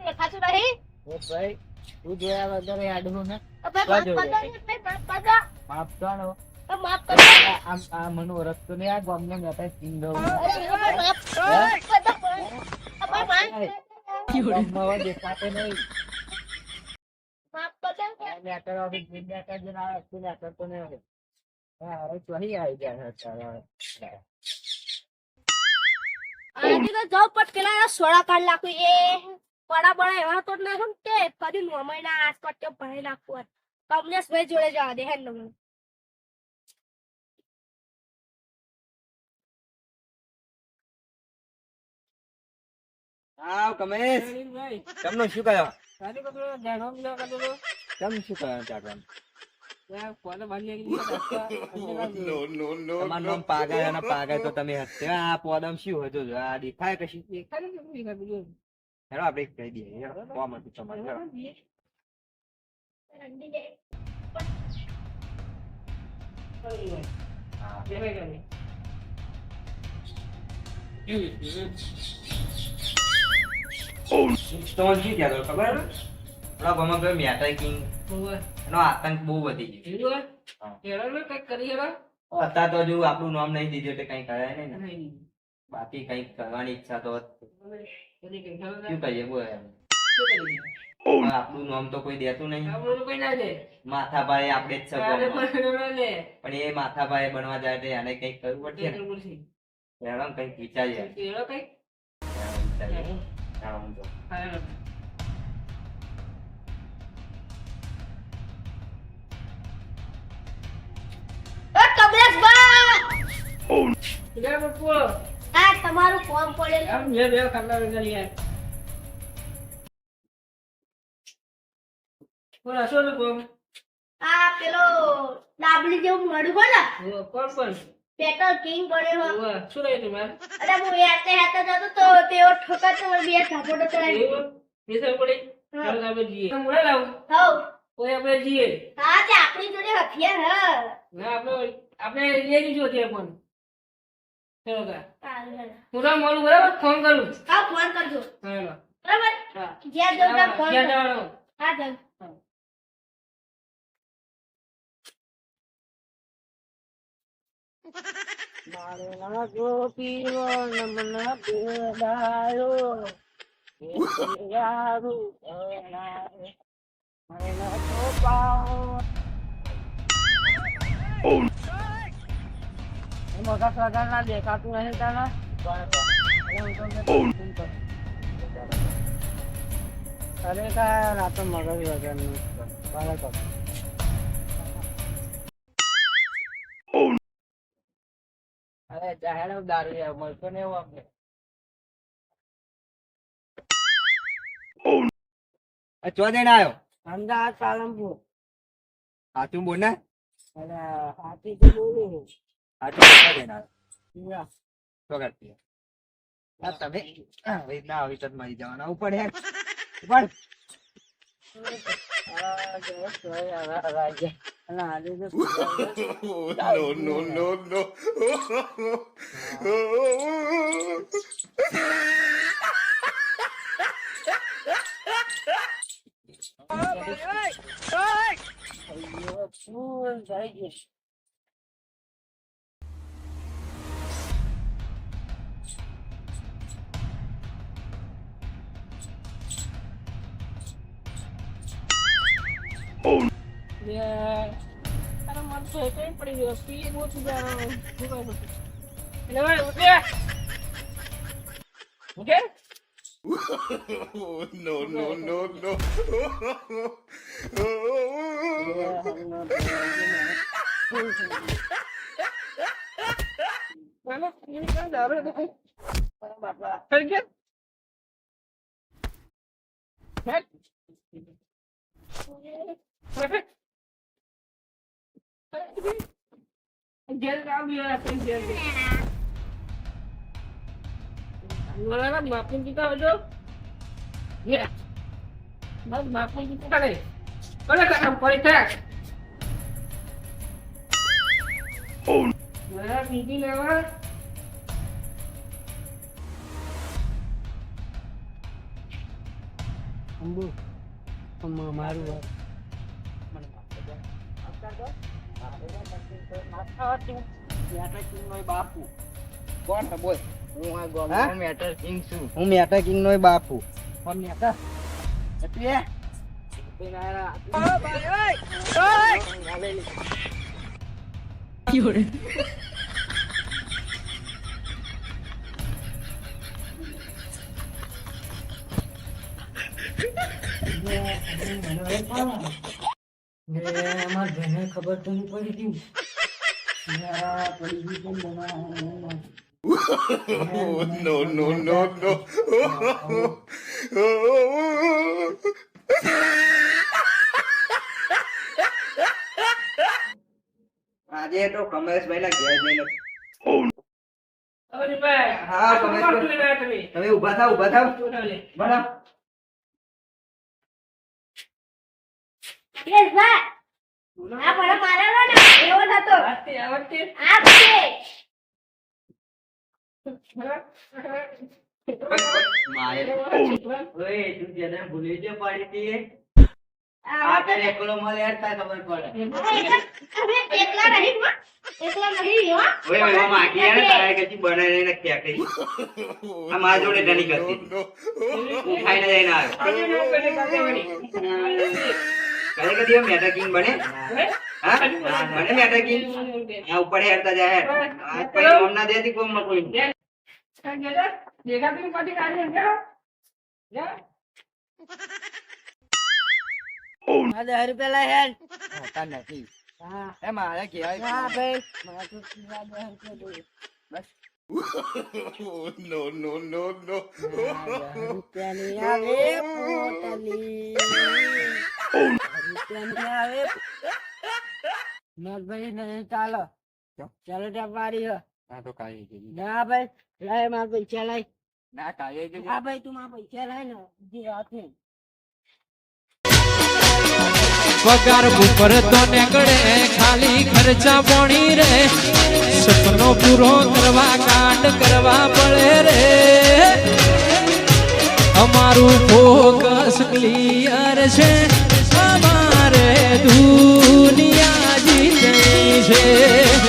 દેખાતું નહીં? એ ભાઈ તું જોયા વગર આડવું ને અ ભાઈ તો માફ જોઈએ. ને, ભાઈ, માફ માફ આમ આ મને ઓળખતો નહીં આ ગામને સિંગ ભાઈ, માફ માફ. નહીં માફ ના આવે તે લેટર તો નહીં આવે. હા હવે ચોહી આવી ગયા છે અત્યારે. આજે તો જાઉં પટ પેલા સોડા કાઢ નાખું એ પડા એવા તો નાખું ને કે કદી નોમાઈ ના આસ પર ભરી નાખું હોત. કમલેશભાઈ જોડે જવા દે હેડ નંબર આવ કમેશ તમને શું કહ્યો તારી બધું જાણો બીજો કાઢો તો. તમે શું કહ્યો ચાકવાને? ત્યાં સ્ટોન શું કહેતો ખબર આપણા ગામમાં પેલો મેટા કિંગ એનો આતંક બહુ વધી ગયો કંઈક કરી. અત્યારે તો હજુ આપણું નામ નહીં દીધું એટલે કઈ કરાય નહીં ને. બાકી કઈ કરવાની ઈચ્છા તો. શું કહીએ બોલ આપણું નામ તો કોઈ દેતું નહીં. માથાભાઈ આપણે જ છે પણ એ માથાભાઈ બનવા જાય તો એને કંઈક કરવું પડશે ને. કંઈક વિચારીએ. લે બાપુ. આ તમારું ફોર્મ આય. બોલો, શું કોમ? આ પેલો ડાબલી જેવું મળ્યું બોલા કોણ કોણ? પેટ્રોલ કિંગ હોય ઓવે, શું રહ્યું તમારે? અરે હું હેરતે હેરતે જતો તો તેઓ ઠોકર તો બે ઝાપટો ચડાવી એવું? પૈસા પડી? હા. ચાલો આપણે જઈએ. મોડા લાવું. હવ કોઈ આપણે જઈએ. હા તે આપણી જોડે હથિયાર હ ના, આપણે આપણે લઈ લીધું અત્યારે ફોન. ચાલો. સારું, સારું. હું તો મળું બરાબર ફોન કરું હા ફોન કરજો હા. બરાબર હા. જ્યાં જવું ફોન હા ચાલ મારે ગોપીઓ નમના બેડાયો યારું ગોપાઓ. મગજ વગરનું બરાબર. અરે દારૂ યાર મળતો ને એવું આપણે ચો જઈને આવ્યો અમદાવાદ પાલનપુર. સાચું બોલ ને. અને તો બોલું સાચું ચો જઈને આવ્યો યા. કરતી તમે? હવે ના આવી તો મરી જવાના. ઉપર હેડ ઉપર Nah, this is no, no, no, no, no. You're a fool, Vegas. Oh. Yeah. મન તો જ પડી ગયો. પી બહુ છું તારો. શું કરું છું? એટલે ભાઈ, ઉઠે. ઉઠે? no, no, no, no. Mana ini kan darah tuh. Bapak. Pergi. Hek. Hek. Jel kami ya, jel. મારા બાપુ પિતા હતો યે મારા બાપુ પિતા કરે કરે કામ પડી થાય મારા બીજી લેવા અંબુ અમા મારું વાત બાપુ કોણ છે બોલ હું આ હા? ગામનો મેટર કિંગ છું હું મેટા કિંગ નો બાપુ કોણ મેટર અમારા ભાઈને ખબર તો નહીં પડી? Oh, no. આજે તો કમલેશભાઈ ના ઘેર જઈને હા, આ તમે? ઊભા થાવ ઊભા થાવ. યશભાઈ, આ મને મારેલો ને એવો નતો મારે જોડે ધણી કરતી ખાઈને જઈને આવ્યો. આજે નો કરે કાકે વળી. કરે કદી મેટા કિંગ બને હા. બને મેટા કિંગ આ ઉપર હેરતા જાય આજ પર ઓમ ના દેતી કોમમાં કોઈ દેખા દેખાતું નહીં પાછી કાઢી જા. જા. આ રૂપિયા લાય હેડ હોતા નથી. એ મારે કહેવાય હા ભાઈ. આવે પોટલી રૂપિયાની આવે. ભાઈ નહીં ચાલો. ચાલો ત્યાં પાડી હો. ના તો કાઢી ના ભાઈ લાય મારા પૈસા લાય. ના કાઢી હા ભાઈ તું મારા પૈસા લાય ને જે વાત પગાર ઉપર તો નીકળે ખાલી ખર્ચા પોણી રે. સપનો પૂરો કરવા કાંડ કરવા પડે રે. અમારું ફોકસ ક્લિયર છે. અમારે દુનિયા જીતની છે.